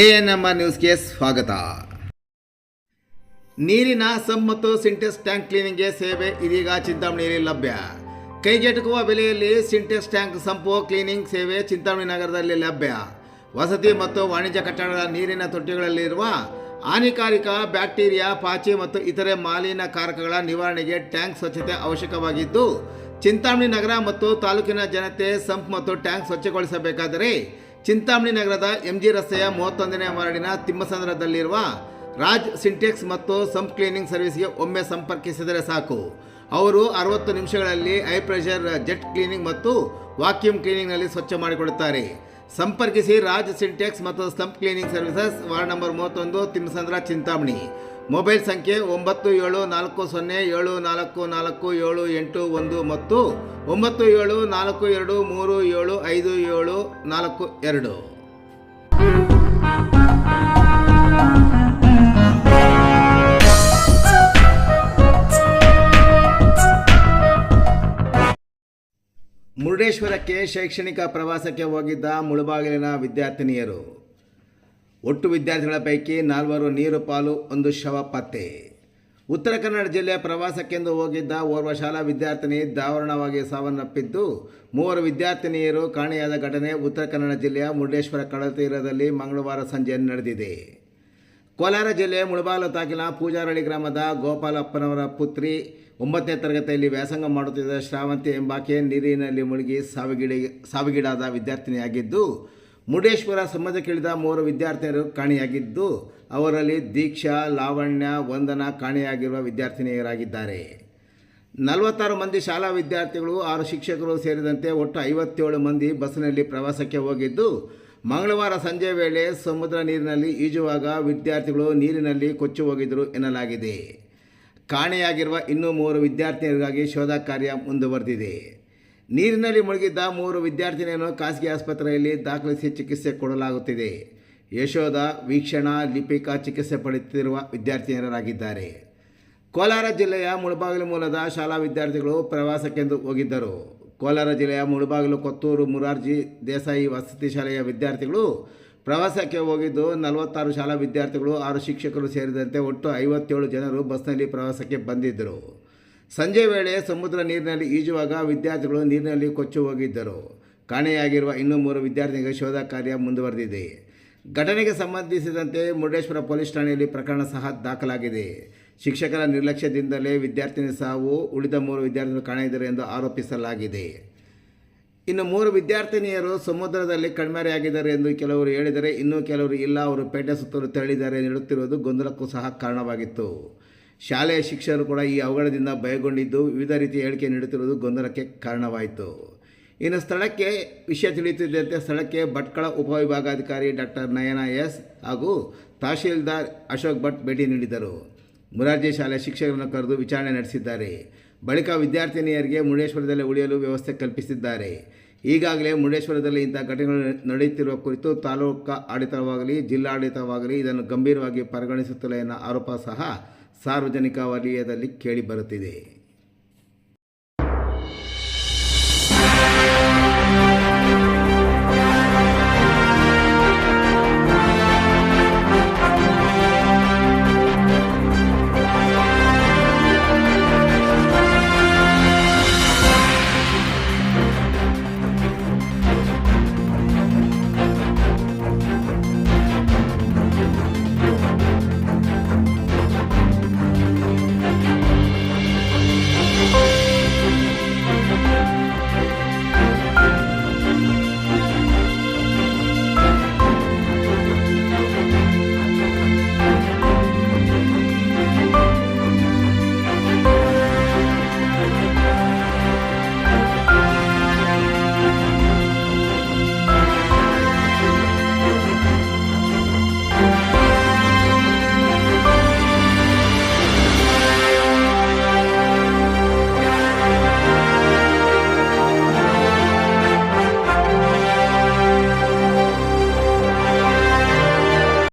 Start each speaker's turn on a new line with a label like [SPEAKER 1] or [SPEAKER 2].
[SPEAKER 1] A N M R ನ್ಯೂಸ್ಗೆ ಸ್ವಾಗತ. ನೀರಿನ ಸಬ್ ಮತ್ತು ಸಿಂಟೆಕ್ಸ್ ಟ್ಯಾಂಕ್ ಕ್ಲೀನಿಂಗ್ಗೆ ಸೇವೆ ಇದೀಗ ಚಿಂತಾಮಣಿಯಲ್ಲಿ ಲಭ್ಯ. ಕೈಗೆಟುಕುವ ಬೆಲೆಯಲ್ಲಿ ಸಿಂಟೆಕ್ಸ್ ಟ್ಯಾಂಕ್ ಸಂಪು ಕ್ಲೀನಿಂಗ್ ಸೇವೆ ಚಿಂತಾಮಣಿ ನಗರದಲ್ಲಿ ಲಭ್ಯ. ವಸತಿ ಮತ್ತು ವಾಣಿಜ್ಯ ಕಟ್ಟಡಗಳ ನೀರಿನ ತೊಟ್ಟಿಗಳಲ್ಲಿರುವ ಹಾನಿಕಾರಿಕ ಬ್ಯಾಕ್ಟೀರಿಯಾ, ಪಾಚಿ ಮತ್ತು ಇತರೆ ಮಾಲಿನ್ಯಕಾರಕಗಳ ನಿವಾರಣೆಗೆ ಟ್ಯಾಂಕ್ ಸ್ವಚ್ಛತೆ ಅವಶ್ಯಕವಾಗಿದ್ದು, ಚಿಂತಾಮಣಿ ನಗರ ಮತ್ತು ತಾಲೂಕಿನ ಜನತೆ ಸಂಪ್ ಮತ್ತು ಟ್ಯಾಂಕ್ ಸ್ವಚ್ಛಗೊಳಿಸಬೇಕಾದರೆ ಚಿಂತಾಮಣಿ ನಗರದ ಎಂಜಿ ರಸ್ತೆಯ ಮೂವತ್ತೊಂದನೇ ವಾರ್ಡಿನ ತಿಮ್ಮಸಂದ್ರದಲ್ಲಿರುವ ರಾಜ್ ಸಿಂಟೆಕ್ಸ್ ಮತ್ತು ಸಂಪ್ ಕ್ಲೀನಿಂಗ್ ಸರ್ವಿಸ್ಗೆ ಒಮ್ಮೆ ಸಂಪರ್ಕಿಸಿದರೆ ಸಾಕು. ಅವರು ಅರವತ್ತು ನಿಮಿಷಗಳಲ್ಲಿ ಹೈ ಪ್ರೆಷರ್ ಜೆಟ್ ಕ್ಲೀನಿಂಗ್ ಮತ್ತು ವಾಕ್ಯೂಮ್ ಕ್ಲೀನಿಂಗ್ನಲ್ಲಿ ಸ್ವಚ್ಛ ಮಾಡಿಕೊಡುತ್ತಾರೆ. ಸಂಪರ್ಕಿಸಿ ರಾಜ್ ಸಿಂಟೆಕ್ಸ್ ಮತ್ತು sump cleaning services ward number ಮೂವತ್ತೊಂದು ತಿಮ್ಮಸಂದ್ರ ಚಿಂತಾಮಣಿ. ಮೊಬೈಲ್ ಸಂಖ್ಯೆ ಒಂಬತ್ತು ಏಳು ನಾಲ್ಕು ಸೊನ್ನೆ ಏಳು ನಾಲ್ಕು ನಾಲ್ಕು ಏಳು ಎಂಟು ಒಂದು ಮತ್ತು ಒಂಬತ್ತು ಏಳು ನಾಲ್ಕು ಎರಡು ಮೂರು ಏಳು ಐದು ಏಳು ನಾಲ್ಕು ಎರಡು. ಮುರುಡೇಶ್ವರಕ್ಕೆ ಶೈಕ್ಷಣಿಕ ಪ್ರವಾಸಕ್ಕೆ ಹೋಗಿದ್ದ ಮುಳುಬಾಗಿಲಿನ ವಿದ್ಯಾರ್ಥಿನಿಯರು. ಒಟ್ಟು ವಿದ್ಯಾರ್ಥಿಗಳ ಪೈಕಿ ನಾಲ್ವರು ನೀರು ಪಾಲು ಒಂದು ಶವ ಪತ್ತೆ. ಉತ್ತರ ಕನ್ನಡ ಜಿಲ್ಲೆಯ ಪ್ರವಾಸಕ್ಕೆಂದು ಹೋಗಿದ್ದ ಓರ್ವ ಶಾಲಾ ವಿದ್ಯಾರ್ಥಿನಿ ದಾವರಣವಾಗಿ ಸಾವನ್ನಪ್ಪಿದ್ದು, ಮೂವರು ವಿದ್ಯಾರ್ಥಿನಿಯರು ಕಾಣೆಯಾದ ಘಟನೆ ಉತ್ತರ ಕನ್ನಡ ಜಿಲ್ಲೆಯ ಮುರುಡೇಶ್ವರ ಕಡಲತೀರದಲ್ಲಿ ಮಂಗಳವಾರ ಸಂಜೆ ನಡೆದಿದೆ. ಕೋಲಾರ ಜಿಲ್ಲೆಯ ಮುಳಬಾಲು ತಾಕಿನ ಪೂಜಾರಳ್ಳಿ ಗ್ರಾಮದ ಗೋಪಾಲಪ್ಪನವರ ಪುತ್ರಿ ಒಂಬತ್ತನೇ ತರಗತಿಯಲ್ಲಿ ವ್ಯಾಸಂಗ ಮಾಡುತ್ತಿದ್ದ ಶ್ರಾವಂತಿ ಎಂಬಾಕೆ ನೀರಿನಲ್ಲಿ ಮುಳುಗಿ ಸಾವಿಗಿಡಿ, ಸಾವಿಗೀಡಾದ ವಿದ್ಯಾರ್ಥಿನಿಯಾಗಿದ್ದು ಮುರುಡೇಶ್ವರ ಸಮುದ್ರಕ್ಕಿಳಿದ ಮೂವರು ವಿದ್ಯಾರ್ಥಿನಿಯರು ಕಾಣೆಯಾಗಿದ್ದು, ಅವರಲ್ಲಿ ದೀಕ್ಷಾ, ಲಾವಣ್ಯ, ವಂದನ ಕಾಣೆಯಾಗಿರುವ ವಿದ್ಯಾರ್ಥಿನಿಯರಾಗಿದ್ದಾರೆ. ನಲವತ್ತಾರು ಮಂದಿ ಶಾಲಾ ವಿದ್ಯಾರ್ಥಿಗಳು, ಆರು ಶಿಕ್ಷಕರು ಸೇರಿದಂತೆ ಒಟ್ಟು ಐವತ್ತೇಳು ಮಂದಿ ಬಸ್ನಲ್ಲಿ ಪ್ರವಾಸಕ್ಕೆ ಹೋಗಿದ್ದು, ಮಂಗಳವಾರ ಸಂಜೆ ವೇಳೆ ಸಮುದ್ರ ನೀರಿನಲ್ಲಿ ಈಜುವಾಗ ವಿದ್ಯಾರ್ಥಿಗಳು ನೀರಿನಲ್ಲಿ ಕೊಚ್ಚಿ ಹೋಗಿದ್ದರು ಎನ್ನಲಾಗಿದೆ. ಕಾಣೆಯಾಗಿರುವ ಇನ್ನೂ ಮೂವರು ವಿದ್ಯಾರ್ಥಿನಿಯರಿಗಾಗಿ ಶೋಧ ಕಾರ್ಯ ಮುಂದುವರೆದಿದೆ. ನೀರಿನಲ್ಲಿ ಮುಳುಗಿದ್ದ ಮೂರು ವಿದ್ಯಾರ್ಥಿನಿಯನ್ನು ಖಾಸಗಿ ಆಸ್ಪತ್ರೆಯಲ್ಲಿ ದಾಖಲಿಸಿ ಚಿಕಿತ್ಸೆ ಕೊಡಲಾಗುತ್ತಿದೆ. ಯಶೋಧ ವೀಕ್ಷಣಾ ಲಿಪಿಕಾ ಚಿಕಿತ್ಸೆ ಪಡೆಯುತ್ತಿರುವ ವಿದ್ಯಾರ್ಥಿನಿಯರಾಗಿದ್ದಾರೆ ಕೋಲಾರ ಜಿಲ್ಲೆಯ ಮುಳಬಾಗಿಲು ಮೂಲದ ಶಾಲಾ ವಿದ್ಯಾರ್ಥಿಗಳು ಪ್ರವಾಸಕ್ಕೆಂದು ಹೋಗಿದ್ದರು. ಕೋಲಾರ ಜಿಲ್ಲೆಯ ಮುಳಬಾಗಿಲು ಕೊತ್ತೂರು ಮುರಾರ್ಜಿ ದೇಸಾಯಿ ವಸತಿ ಶಾಲೆಯ ವಿದ್ಯಾರ್ಥಿಗಳು ಪ್ರವಾಸಕ್ಕೆ ಹೋಗಿದ್ದು ನಲವತ್ತಾರು ಶಾಲಾ ವಿದ್ಯಾರ್ಥಿಗಳು, ಆರು ಶಿಕ್ಷಕರು ಸೇರಿದಂತೆ ಒಟ್ಟು ಐವತ್ತೇಳು ಜನರು ಬಸ್ನಲ್ಲಿ ಪ್ರವಾಸಕ್ಕೆ ಬಂದಿದ್ದರು. ಸಂಜೆ ವೇಳೆ ಸಮುದ್ರ ನೀರಿನಲ್ಲಿ ಈಜುವಾಗ ವಿದ್ಯಾರ್ಥಿಗಳು ನೀರಿನಲ್ಲಿ ಕೊಚ್ಚು ಹೋಗಿದ್ದರು. ಕಾಣೆಯಾಗಿರುವ ಇನ್ನೂ ಮೂರು ವಿದ್ಯಾರ್ಥಿಗಳಿಗೆ ಶೋಧ ಕಾರ್ಯ ಮುಂದುವರೆದಿದೆ. ಘಟನೆಗೆ ಸಂಬಂಧಿಸಿದಂತೆ ಮುರುಡೇಶ್ವರ ಪೊಲೀಸ್ ಠಾಣೆಯಲ್ಲಿ ಪ್ರಕರಣ ಸಹ ದಾಖಲಾಗಿದೆ. ಶಿಕ್ಷಕರ ನಿರ್ಲಕ್ಷ್ಯದಿಂದಲೇ ವಿದ್ಯಾರ್ಥಿನಿ ಸಾವು ಉಳಿದ ಮೂರು ವಿದ್ಯಾರ್ಥಿಗಳು ಕಾಣೆಯಿದ್ದಾರೆ ಎಂದು ಆರೋಪಿಸಲಾಗಿದೆ. ಇನ್ನು ಮೂರು ವಿದ್ಯಾರ್ಥಿನಿಯರು ಸಮುದ್ರದಲ್ಲಿ ಕಣ್ಮರೆಯಾಗಿದ್ದಾರೆ ಎಂದು ಕೆಲವರು ಹೇಳಿದರೆ ಇನ್ನೂ ಕೆಲವರು ಇಲ್ಲ, ಅವರು ಪೇಟೆ ಸುತ್ತಲೂ ತೆರಳಿದ್ದಾರೆ ನೀಡುತ್ತಿರುವುದು ಗೊಂದಲಕ್ಕೂ ಸಹ ಕಾರಣವಾಗಿತ್ತು. ಶಾಲೆಯ ಶಿಕ್ಷಕರು ಕೂಡ ಈ ಅವಘಡದಿಂದ ಭಯಗೊಂಡಿದ್ದು ವಿವಿಧ ರೀತಿಯ ಹೇಳಿಕೆ ನೀಡುತ್ತಿರುವುದು ಗೊಂದಲಕ್ಕೆ ಕಾರಣವಾಯಿತು. ಇನ್ನು ಸ್ಥಳಕ್ಕೆ ವಿಷಯ ತಿಳಿಯುತ್ತಿದ್ದಂತೆ ಸ್ಥಳಕ್ಕೆ ಭಟ್ಕಳ ಉಪವಿಭಾಗಾಧಿಕಾರಿ ಡಾಕ್ಟರ್ ನಯನ ಎಸ್ ಹಾಗೂ ತಹಶೀಲ್ದಾರ್ ಅಶೋಕ್ ಭಟ್ ಭೇಟಿ ನೀಡಿದರು. ಮುರಾರ್ಜಿ ಶಾಲೆಯ ಶಿಕ್ಷಕರನ್ನು ಕರೆದು ವಿಚಾರಣೆ ನಡೆಸಿದ್ದಾರೆ. ಬಳಿಕ ವಿದ್ಯಾರ್ಥಿನಿಯರಿಗೆ ಮುರುಡೇಶ್ವರದಲ್ಲಿ ಉಳಿಯಲು ವ್ಯವಸ್ಥೆ ಕಲ್ಪಿಸಿದ್ದಾರೆ. ಈಗಾಗಲೇ ಮುರುಡೇಶ್ವರದಲ್ಲಿ ಇಂಥ ಘಟನೆಗಳು ನಡೆಯುತ್ತಿರುವ ಕುರಿತು ತಾಲೂಕು ಆಡಳಿತವಾಗಲಿ, ಜಿಲ್ಲಾಡಳಿತವಾಗಲಿ ಇದನ್ನು ಗಂಭೀರವಾಗಿ ಪರಿಗಣಿಸುತ್ತಿಲ್ಲ ಎನ್ನುವ ಆರೋಪ ಸಹ ಸಾರ್ವಜನಿಕ ವಲಯದಲ್ಲಿ ಕೇಳಿಬರುತ್ತಿದೆ